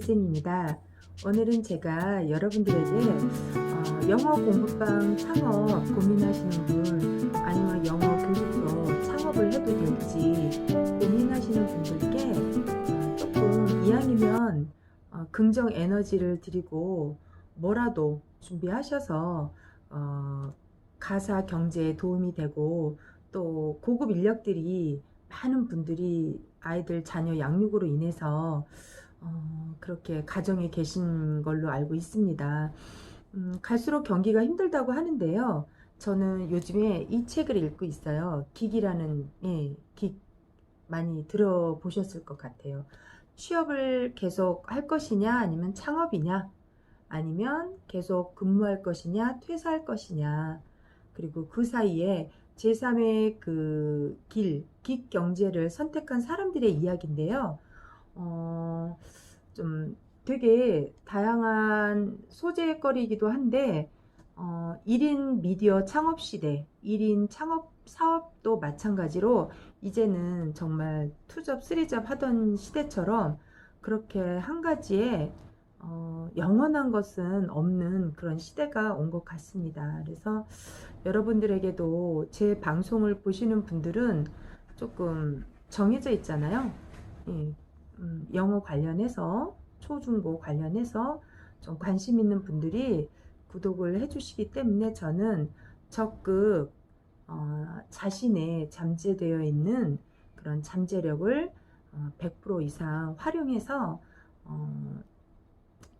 쌤입니다. 오늘은 제가 여러분들에게 어, 영어 공부방 창업 고민하시는 분 아니면 영어 교육으로 창업을 해도 될지 고민하시는 분들께 어, 조금 이왕이면 어, 긍정 에너지를 드리고 뭐라도 준비하셔서 어, 가사 경제에 도움이 되고 또 고급 인력들이 많은 분들이 아이들 자녀 양육으로 인해서 어, 그렇게 가정에 계신 걸로 알고 있습니다. 음, 갈수록 경기가 힘들다고 하는데요. 저는 요즘에 이 책을 읽고 있어요. 기기라는 예, 기 많이 들어보셨을 것 같아요. 취업을 계속 할 것이냐 아니면 창업이냐 아니면 계속 근무할 것이냐 퇴사할 것이냐 그리고 그 사이에 제3의 그 길, 깃 경제를 선택한 사람들의 이야기인데요. 어, 좀 되게 다양한 소재거리이기도 한데, 어, 1인 미디어 창업 시대, 1인 창업 사업도 마찬가지로 이제는 정말 투잡, 쓰리잡 하던 시대처럼 그렇게 한 가지에 어, 영원한 것은 없는 그런 시대가 온 것 같습니다. 그래서 여러분들에게도 제 방송을 보시는 분들은 조금 정해져 있잖아요. 예, 음, 영어 관련해서 초중고 관련해서 좀 관심 있는 분들이 구독을 해주시기 때문에 저는 적극 어, 자신의 잠재되어 있는 그런 잠재력을 어, 100% 이상 활용해서 어,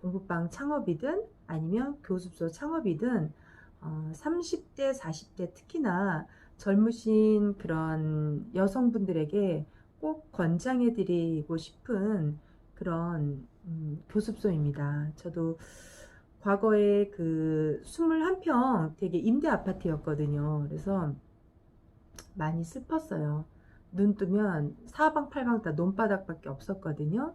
공부방 창업이든 아니면 교습소 창업이든 어, 30대, 40대 특히나 젊으신 그런 여성분들에게 꼭 권장해 드리고 싶은 그런 음, 교습소입니다. 저도 과거에 그 21평 되게 임대 아파트였거든요. 그래서 많이 슬펐어요. 눈 뜨면 사방 팔방 다 논바닥밖에 없었거든요.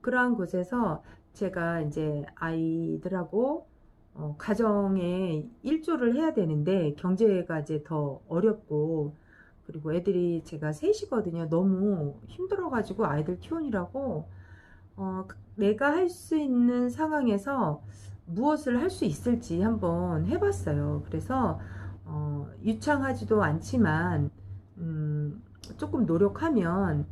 그러한 곳에서 제가 이제 아이들하고 어, 가정에 일조를 해야 되는데 경제가 이제 더 어렵고 그리고 애들이 제가 셋이거든요. 너무 힘들어가지고 아이들 키우느라고 어, 내가 할 수 있는 상황에서 무엇을 할 수 있을지 한번 해봤어요. 그래서 어, 유창하지도 않지만 음, 조금 노력하면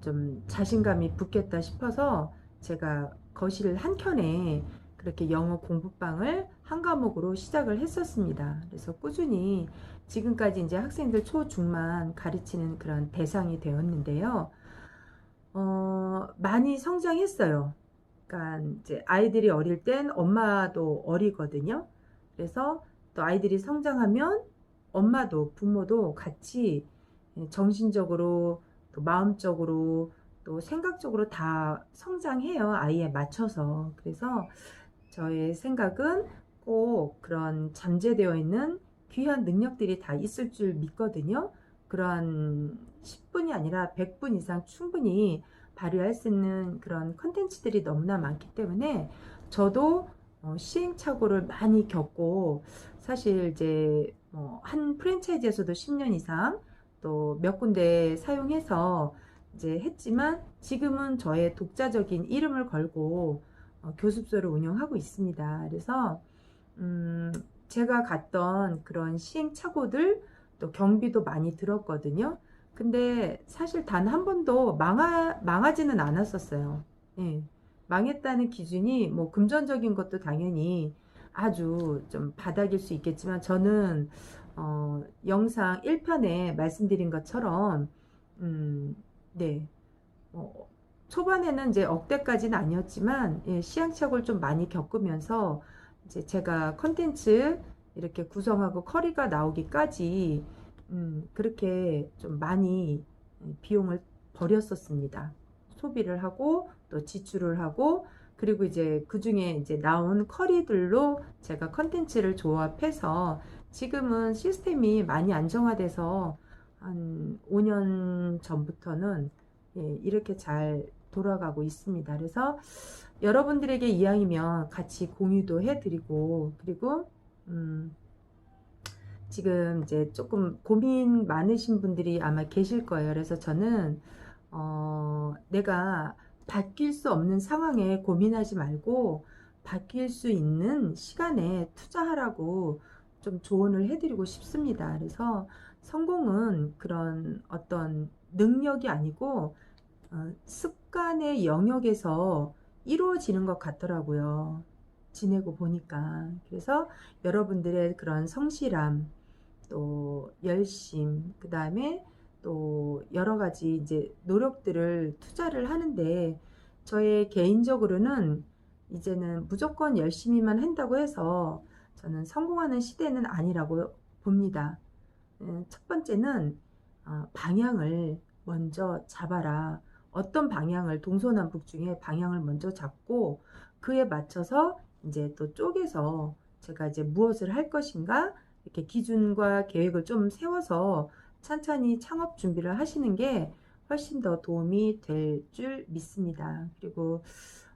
좀 자신감이 붙겠다 싶어서 제가 거실 한 켠에 그렇게 영어 공부방을 한 과목으로 시작을 했었습니다. 그래서 꾸준히 지금까지 이제 학생들 초, 중만 가르치는 그런 대상이 되었는데요. 어, 많이 성장했어요. 그러니까 이제 아이들이 어릴 땐 엄마도 어리거든요. 그래서 또 아이들이 성장하면 엄마도 부모도 같이 정신적으로 또 마음적으로 또 생각적으로 다 성장해요. 아이에 맞춰서. 그래서 저의 생각은 꼭 그런 잠재되어 있는 귀한 능력들이 다 있을 줄 믿거든요. 그러한 10분이 아니라 100분 이상 충분히 발휘할 수 있는 그런 컨텐츠들이 너무나 많기 때문에 저도 어, 시행착오를 많이 겪고 사실 이제 뭐한 프랜차이즈에서도 10년 이상 또 몇 군데 사용해서 이제 했지만 지금은 저의 독자적인 이름을 걸고 어, 교습소를 운영하고 있습니다. 그래서 음, 제가 갔던 그런 시행착오들 또 경비도 많이 들었거든요. 근데 사실 단 한 번도 망하, 망하지는 않았었어요. 예. 망했다는 기준이 뭐 금전적인 것도 당연히 아주 좀 바닥일 수 있겠지만 저는 어, 영상 1편에 말씀드린 것처럼 음, 네. 어, 초반에는 이제 억대까지는 아니었지만 예, 시행착오를 좀 많이 겪으면서 이제 제가 컨텐츠 이렇게 구성하고 커리가 나오기까지 음, 그렇게 좀 많이 비용을 버렸었습니다. 소비를 하고 또 지출을 하고 그리고 이제 그 중에 이제 나온 커리들로 제가 컨텐츠를 조합해서 지금은 시스템이 많이 안정화돼서 한 5년 전부터는 예, 이렇게 잘 돌아가고 있습니다. 그래서 여러분들에게 이왕이면 같이 공유도 해드리고 그리고 음, 지금 이제 조금 고민 많으신 분들이 아마 계실 거예요. 그래서 저는 어, 내가 바뀔 수 없는 상황에 고민하지 말고 바뀔 수 있는 시간에 투자하라고 좀 조언을 해드리고 싶습니다. 그래서 성공은 그런 어떤 능력이 아니고 어, 습관의 영역에서 이루어지는 것 같더라고요. 지내고 보니까. 그래서 여러분들의 그런 성실함, 또 열심, 그 다음에 또 여러 가지 이제 노력들을 투자를 하는데 저의 개인적으로는 이제는 무조건 열심히만 한다고 해서 저는 성공하는 시대는 아니라고 봅니다. 음, 첫 번째는 어, 방향을 먼저 잡아라. 어떤 방향을 동서남북 중에 방향을 먼저 잡고 그에 맞춰서 이제 또 쪼개서 제가 이제 무엇을 할 것인가 이렇게 기준과 계획을 좀 세워서 천천히 창업 준비를 하시는 게 훨씬 더 도움이 될 줄 믿습니다. 그리고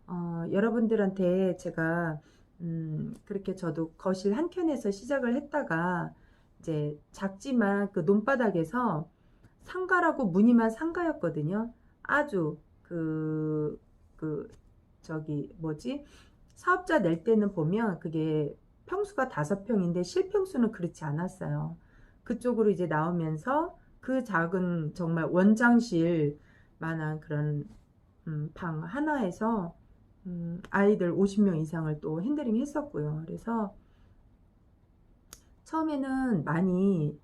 어, 여러분들한테 제가 음, 그렇게 저도 거실 한 켠에서 시작을 했다가 이제 작지만 그 논바닥에서 상가라고 무늬만 상가였거든요. 아주 그, 그, 저기, 뭐지? 사업자 낼 때는 보면 그게 평수가 다섯 평인데 실평수는 그렇지 않았어요. 그쪽으로 이제 나오면서 그 작은 정말 원장실 만한 그런 음, 방 하나에서 음, 아이들 50명 이상을 또 핸들링 했었고요. 그래서 처음에는 많이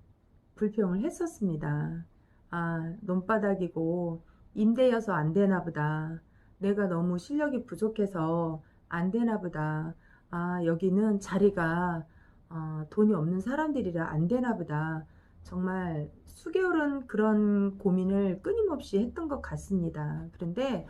불평을 했었습니다. 아, 논바닥이고 임대여서 안 되나 보다. 내가 너무 실력이 부족해서 안 되나 보다. 아, 여기는 자리가 어, 돈이 없는 사람들이라 안 되나 보다. 정말 수개월은 그런 고민을 끊임없이 했던 것 같습니다. 그런데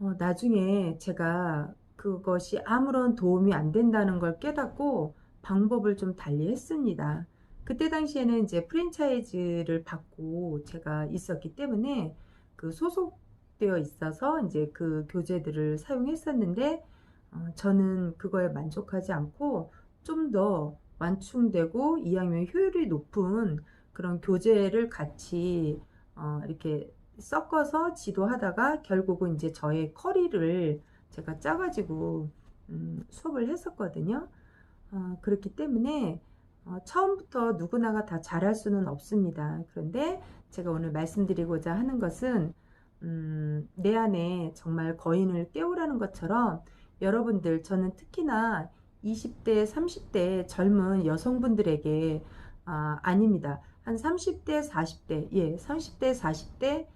어, 나중에 제가 그것이 아무런 도움이 안 된다는 걸 깨닫고 방법을 좀 달리 했습니다. 그때 당시에는 이제 프랜차이즈를 받고 제가 있었기 때문에 그 소속되어 있어서 이제 그 교재들을 사용했었는데 어, 저는 그거에 만족하지 않고 좀 더 완충되고 이왕이면 효율이 높은 그런 교재를 같이 어, 이렇게 섞어서 지도하다가 결국은 이제 저의 커리를 제가 짜가지고 음, 수업을 했었거든요. 어, 그렇기 때문에 어, 처음부터 누구나가 다 잘할 수는 없습니다. 그런데 제가 오늘 말씀드리고자 하는 것은 음, 내 안에 정말 거인을 깨우라는 것처럼 여러분들 저는 특히나 20대, 30대 젊은 여성분들에게 아, 아닙니다. 한 30대, 40대, 예, 30대, 40대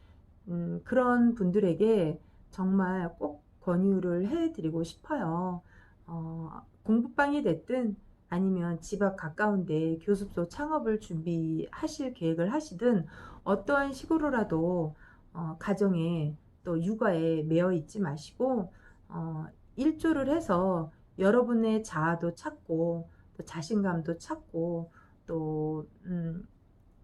음, 그런 분들에게 정말 꼭 권유를 해드리고 싶어요. 어, 공부방이 됐든 아니면 집 앞 가까운데 교습소 창업을 준비하실 계획을 하시든 어떠한 식으로라도 어, 가정에 또 육아에 매여 있지 마시고 어, 일조를 해서 여러분의 자아도 찾고 또 자신감도 찾고 또 음,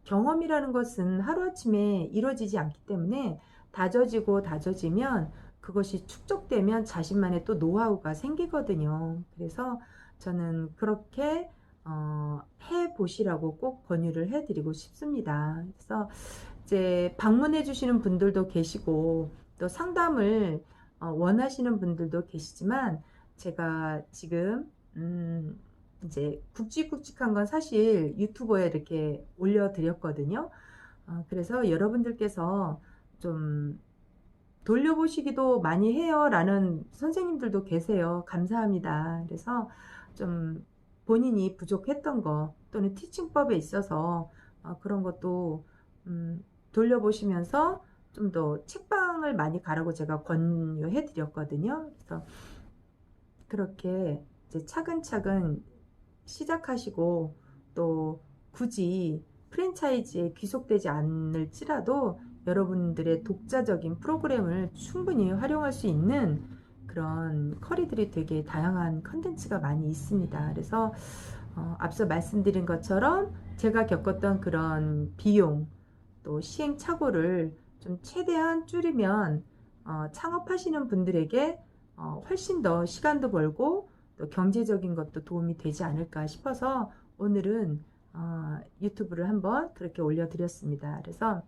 경험이라는 것은 하루아침에 이루어지지 않기 때문에 다져지고 다져지면 그것이 축적되면 자신만의 또 노하우가 생기거든요. 그래서 저는 그렇게 어, 해 보시라고 꼭 권유를 해드리고 싶습니다. 그래서 이제 방문해 주시는 분들도 계시고 또 상담을 어, 원하시는 분들도 계시지만 제가 지금 음, 이제 굵직굵직한 건 사실 유튜버에 이렇게 올려드렸거든요. 어, 그래서 여러분들께서 좀 돌려보시기도 많이 해요 라는 선생님들도 계세요. 감사합니다. 그래서 좀 본인이 부족했던 거 또는 티칭법에 있어서 어, 그런 것도 음, 돌려보시면서 좀 더 책방을 많이 가라고 제가 권유해 드렸거든요. 그래서 그렇게 이제 차근차근 시작하시고 또 굳이 프랜차이즈에 귀속되지 않을지라도 여러분들의 독자적인 프로그램을 충분히 활용할 수 있는 그런 커리들이 되게 다양한 컨텐츠가 많이 있습니다. 그래서 어, 앞서 말씀드린 것처럼 제가 겪었던 그런 비용 또 시행착오를 좀 최대한 줄이면 어, 창업하시는 분들에게 어, 훨씬 더 시간도 벌고 또 경제적인 것도 도움이 되지 않을까 싶어서 오늘은 어, 유튜브를 한번 그렇게 올려드렸습니다. 그래서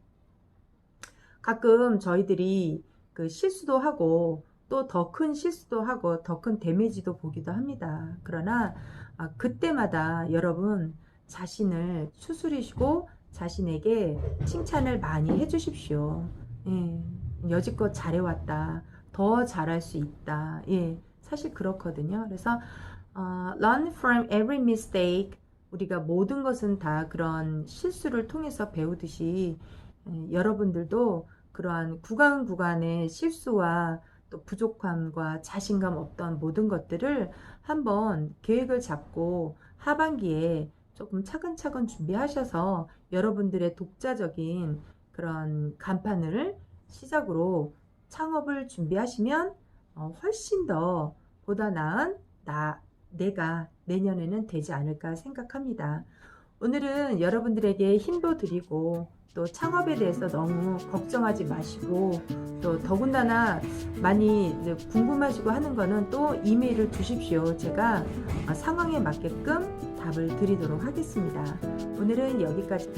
가끔 저희들이 그 실수도 하고 또 더 큰 실수도 하고 더 큰 데미지도 보기도 합니다. 그러나 아, 그때마다 여러분 자신을 추스리시고 자신에게 칭찬을 많이 해주십시오. 예, 여지껏 잘해왔다. 더 잘할 수 있다. 예, 사실 그렇거든요. 그래서 어, learn from every mistake. 우리가 모든 것은 다 그런 실수를 통해서 배우듯이 예, 여러분들도 그러한 구간 구간의 실수와 또 부족함과 자신감 없던 모든 것들을 한번 계획을 잡고 하반기에 조금 차근차근 준비하셔서 여러분들의 독자적인 그런 간판을 시작으로 창업을 준비하시면 어, 훨씬 더 보다 나은 나 내가 내년에는 되지 않을까 생각합니다. 오늘은 여러분들에게 힘도 드리고 또 창업에 대해서 너무 걱정하지 마시고 또 더군다나 많이 궁금하시고 하는 거는 또 이메일을 주십시오. 제가 어, 상황에 맞게끔 답을 드리도록 하겠습니다. 오늘은 여기까지.